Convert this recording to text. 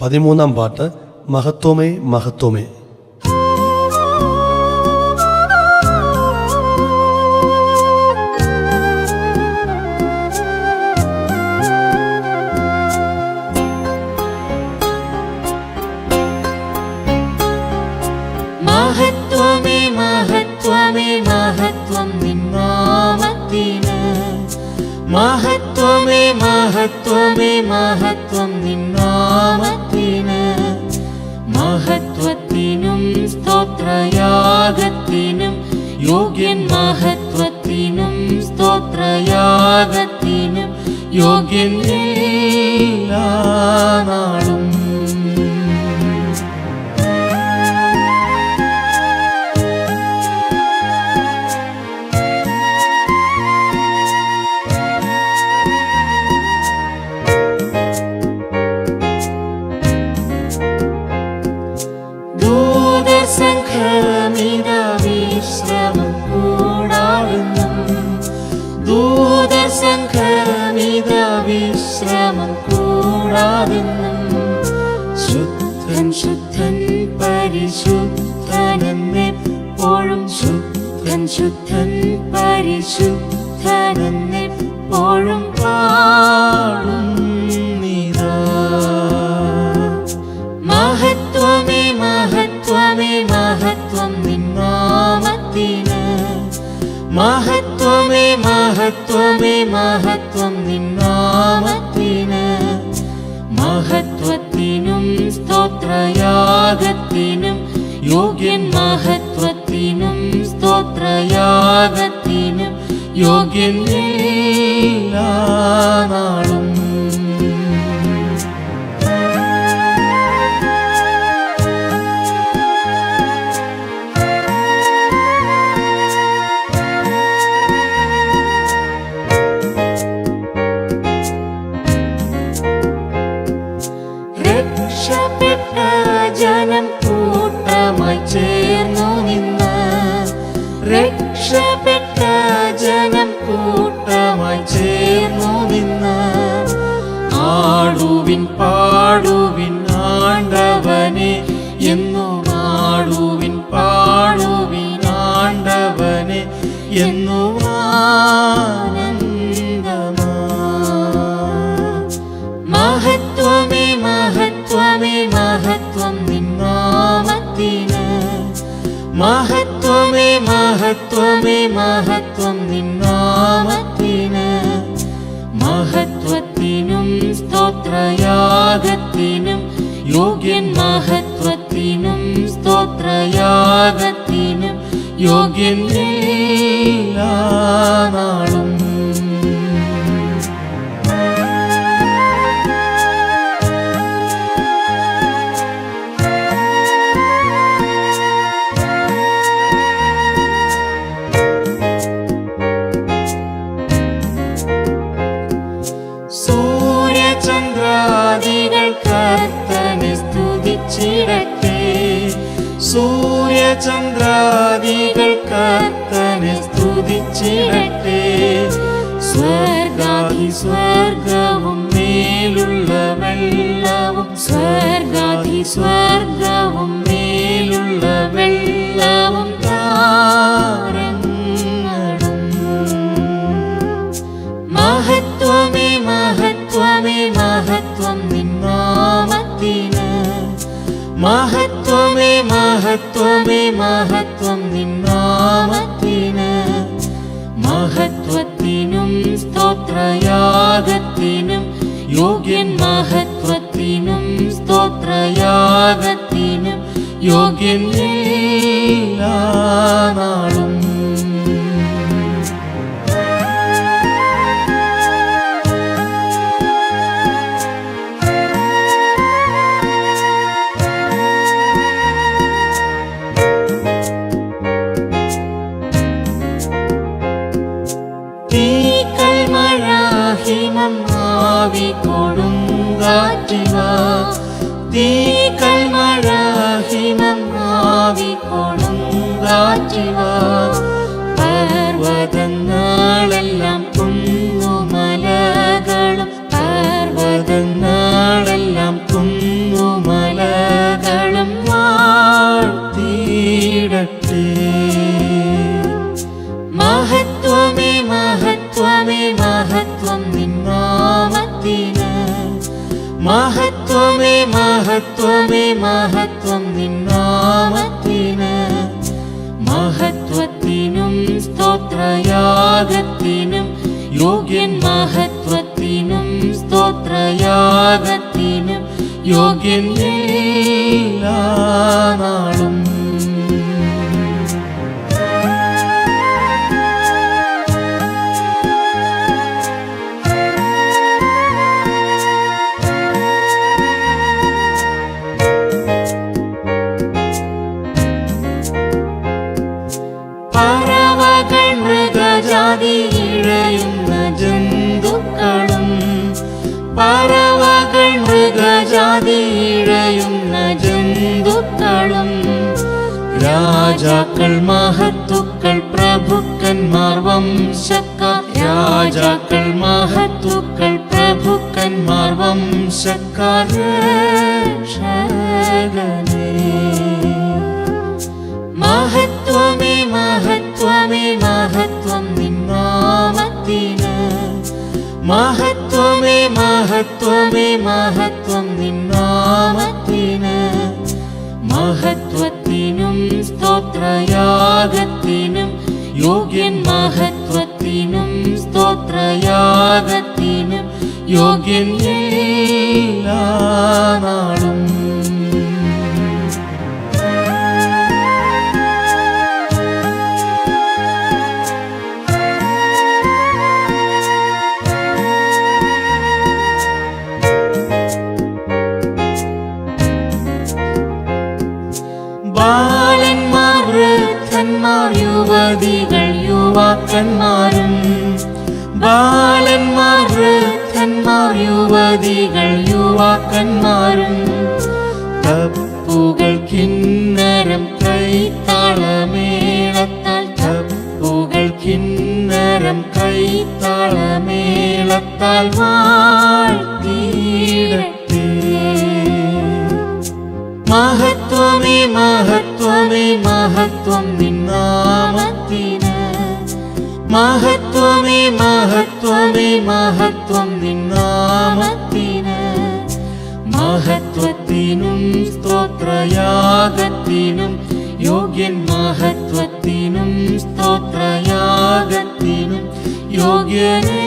പതിമൂന്നാം പാട്ട് മഹത്വമേ മഹത്വമേ. മഹത്വമേ മഹത്വമേ മഹത്വം നിന്നാമത്തിന്. മഹത്വമേ മഹത്വമേ മഹത്വം നിന്നാമത്തിന്. ശുദ്ധൻ ശുദ്ധൻ പരിശുദ്ധനെന്നെപ്പോഴും ശുദ്ധൻ ശുദ്ധൻ പരിശുദ്ധനെന്നെപ്പോഴും പാടും മഹത്വമേ മഹത്വമേ മഹത്വം നിന്നാമത്തിന്. മഹത്വമേ മഹത്വമേ മഹത്വം നിന്നാമത്തിന്. സ്തോത്രയാഗത്തിനും യോഗ്യൻ മഹത്വത്തിനും സ്തോത്രയാഗത്തിനും യോഗ്യൻ എന്നു ആടുവിൻ പാടുവിൻ ആണ്ടവനെ എന്നു മഹത്വമേ മഹത്വമേ മഹത്വം നിന്നാമത്തിന്. മഹത്വമേ മഹത്വമേ മഹത്വം നിന്നാമത്തിന്. മഹത്വത്തിനും സ്തോത്രയാഗത്തിനും യോഗ്യൻ മഹത്വത്തിനും സ്തോത്രയാഗത്തിനും യോഗ്യൻ എല്ലാ നാളും. சந்திராதிகள் கர்த்தனை ஸ்துதிச்சிடட்டே ஸ்வர்காதி ஸ்வர்கமும் மேலுள்ளவெல்லவும் ஸ்வர்காதி ஸ்வர்க മഹത്വമേ മഹത്വമേ മഹത്വം നിന്നാമത്തിന് മഹത്വത്തിനും സ്തോത്രയാഗത്തിനും യോഗ്യൻ മഹത്വത്തിനും സ്തോത്രയാഗത്തിനും യോഗ്യൻ മഹത്വം നിന്നാമത്തിന് മഹത്വത്തിനും സ്തോത്രയാഗത്തിനും യോഗ്യൻ മഹത്വത്തിനും സ്തോത്രയാഗത്തിനും യോഗ്യൻ എല്ലാ ഇഴയുന്ന ജന്തുക്കളും രാജാക്കൾ മഹത്തുക്കൾ പ്രഭുക്കന്മാർ വംശക്കാർ രാജാക്കൾ മഹത്തുക്കൾ പ്രഭുക്കന്മാർ വംശക്കാർ. മഹത്വമേ മഹത്വം നിന്നാമത്തിന് മഹത്വത്തിനും സ്തോത്രയാഗത്തിനും യോഗ്യൻ മഹത്വത്തിനും സ്തോത്രയാഗത്തിനും യോഗ്യൻ എല്ലാ ബാലന്മാർ വൃദ്ധന്മാർ യുവതികൾ യുവാക്കന്മാരും. ബാലന്മാർ വൃദ്ധന്മാർ യുവതികൾ യുവാക്കന്മാരും. തപ്പുകൾ കിന്നരം കൈത്താളമേളത്താൽ തപ്പുകൾ കിന്നരം കൈത്താളമേളത്താൽ വാഴ്ത്തിയിടട്ടെ മഹത്വമേ മഹത്വമേ മഹത്വം നിന്നാമത്തിന് മഹത്വമേ മഹത്വമേ മഹത്വം നിന്നാമത്തിന് മഹത്വത്തിനും സ്തോത്രയാഗത്തിനും യോഗ്യൻ മഹത്വത്തിനും സ്തോത്രയാഗത്തിനും യോഗ്യനേ